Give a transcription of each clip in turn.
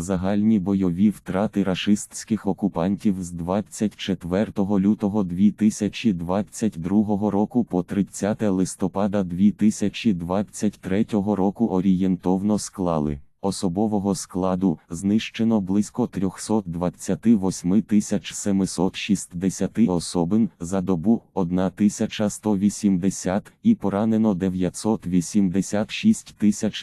Загальні бойові втрати рашистських окупантів з 24 лютого 2022 року по 30 листопада 2023 року орієнтовно склали. Особового складу знищено близько 328 760 особин за добу 1180 і поранено 986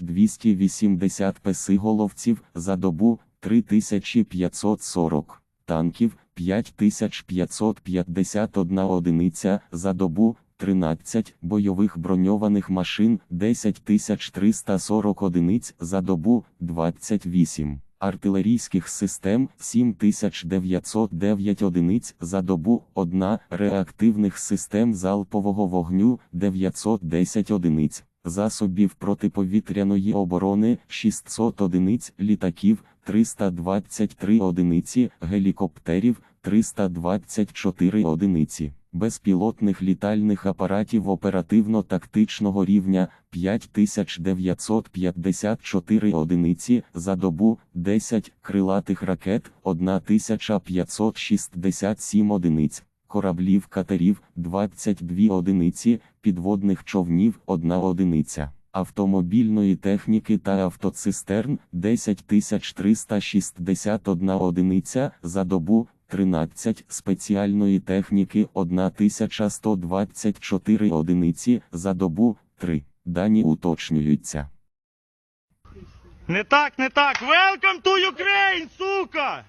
280 песиголовців за добу 3540 танків 5551 одиниця за добу 13 бойових броньованих машин 10340 одиниць за добу 28 артилерійських систем 7909 одиниць за добу 1 реактивних систем залпового вогню 910 одиниць засобів протиповітряної оборони 600 одиниць літаків 323 одиниці гелікоптерів 324 одиниці безпілотних літальних апаратів оперативно-тактичного рівня 5954 одиниці за добу, 10 крилатих ракет 1567 одиниць, кораблів катерів 22 одиниці, підводних човнів 1 одиниця. Автомобільної техніки та автоцистерн 10361 одиниця за добу, 13 спеціальної техніки 1124 одиниці за добу 3. Дані уточнюються. Не так, не так. Welcome to Ukraine, сука!